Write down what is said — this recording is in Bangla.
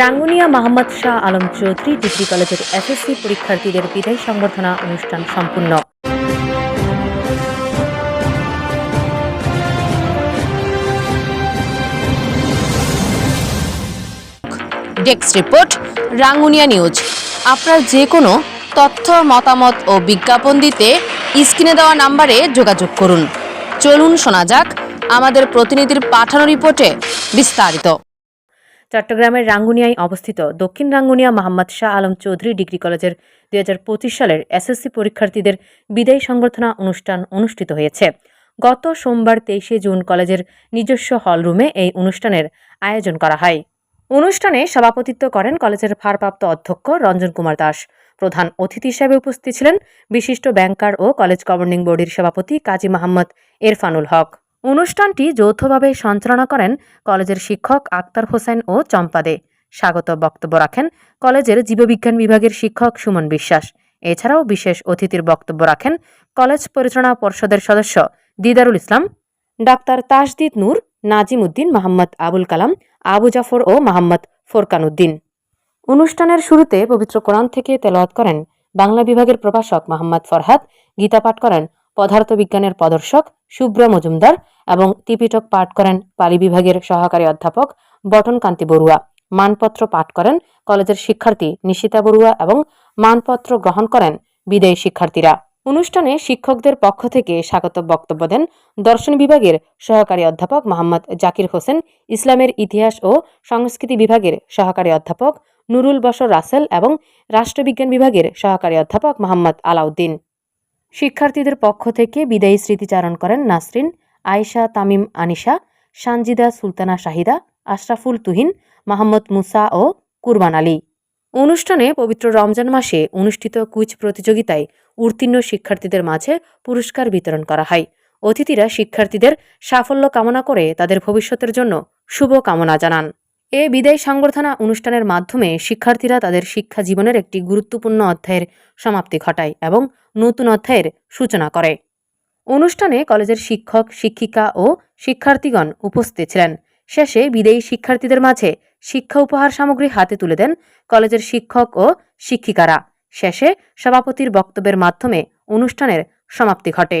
রাঙ্গুনিয়া মোহাম্মদ শাহ আলম চৌধুরী ডিগ্রি কলেজের এসএসসি পরীক্ষার্থীদের বিদায় সংবর্ধনা অনুষ্ঠান সম্পূর্ণ। Desk report, Rangunia news. আপনার যে কোনো তথ্য, মতামত ও বিজ্ঞাপন দিতে স্ক্রিনে দেওয়া নাম্বারে যোগাযোগ করুন। চলুন শোনা যাক আমাদের প্রতিনিধির পাঠানো রিপোর্টে বিস্তারিত। চট্টগ্রামের রাঙ্গুনিয়ায় অবস্থিত দক্ষিণ রাঙ্গুনিয়া মোহাম্মদ শাহ আলম চৌধুরী ডিগ্রি কলেজের দুই হাজার পঁচিশ সালের এসএসসি পরীক্ষার্থীদের বিদায় সংবর্ধনা অনুষ্ঠান অনুষ্ঠিত হয়েছে। গত সোমবার তেইশে জুন কলেজের নিজস্ব হলরুমে এই অনুষ্ঠানের আয়োজন করা হয়। অনুষ্ঠানে সভাপতিত্ব করেন কলেজের ভারপ্রাপ্ত অধ্যক্ষ রঞ্জন কুমার দাস। প্রধান অতিথি হিসেবে উপস্থিত ছিলেন বিশিষ্ট ব্যাংকার ও কলেজ গভর্নিং বডির সভাপতি কাজী মোহাম্মদ এরফানুল হক। অনুষ্ঠানটি যৌথভাবে সঞ্চালনা করেন কলেজের শিক্ষক আক্তার হোসেন ও চম্পাদে। স্বাগত বক্তব্য রাখেন কলেজের জীববিজ্ঞান বিভাগের শিক্ষক সুমন বিশ্বাস। এছাড়াও বিশেষ অতিথির বক্তব্য রাখেন কলেজ পরিচালনা পর্ষদের সদস্য দিদারুল ইসলাম, ডাক্তার তাসদিদ নূর, নাজিম উদ্দিন, মোহাম্মদ আবুল কালাম, আবু জাফর ও মোহাম্মদ ফোরকান উদ্দিন। অনুষ্ঠানের শুরুতে পবিত্র কোরআন থেকে তেলাওয়াত করেন। বাংলা বিভাগের প্রভাষক মোহাম্মদ ফরহাদ, গীতা পাঠ করেন পদার্থবিজ্ঞানের প্রদর্শক শুভ্র মজুমদার এবং ত্রিপিটক পাঠ করেন পালি বিভাগের সহকারী অধ্যাপক বটন কান্তি বড়ুয়া। মানপত্র পাঠ করেন কলেজের শিক্ষার্থী নিশিতা বড়ুয়া এবং মানপত্র গ্রহণ করেন বিদায়ী শিক্ষার্থীরা। অনুষ্ঠানে শিক্ষকদের পক্ষ থেকে স্বাগত বক্তব্য দেন দর্শন বিভাগের সহকারী অধ্যাপক মোহাম্মদ জাকির হোসেন, ইসলামের ইতিহাস ও সংস্কৃতি বিভাগের সহকারী অধ্যাপক নুরুল বশর রাসেল এবং রাষ্ট্রবিজ্ঞান বিভাগের সহকারী অধ্যাপক মোহাম্মদ আলাউদ্দিন। শিক্ষার্থীদের পক্ষ থেকে বিদায়ী স্মৃতিচারণ করেন নাসরিন, আয়েশা, তামিম, আনিশা, সানজিদা, সুলতানা শাহিদা, আশরাফুল তুহিন মোহাম্মদ মুসা ও কুরবান আলী। অনুষ্ঠানে পবিত্র রমজান মাসে অনুষ্ঠিত কুইজ প্রতিযোগিতায় উত্তীর্ণ শিক্ষার্থীদের মাঝে পুরস্কার বিতরণ করা হয়। অতিথিরা শিক্ষার্থীদের সাফল্য কামনা করে তাদের ভবিষ্যতের জন্য শুভ কামনা জানান। এ বিদায় সংবর্ধনা অনুষ্ঠানের মাধ্যমে শিক্ষার্থীরা তাদের শিক্ষা জীবনের একটি গুরুত্বপূর্ণ অধ্যায়ের সমাপ্তি ঘটায় এবং নতুন অধ্যায়ের সূচনা করে। অনুষ্ঠানে কলেজের শিক্ষক, শিক্ষিকা ও শিক্ষার্থীগণ উপস্থিত ছিলেন। শেষে বিদায়ী শিক্ষার্থীদের মাঝে শিক্ষা উপহার সামগ্রী হাতে তুলে দেন কলেজের শিক্ষক ও শিক্ষিকারা। শেষে সভাপতির বক্তব্যের মাধ্যমে অনুষ্ঠানের সমাপ্তি ঘটে।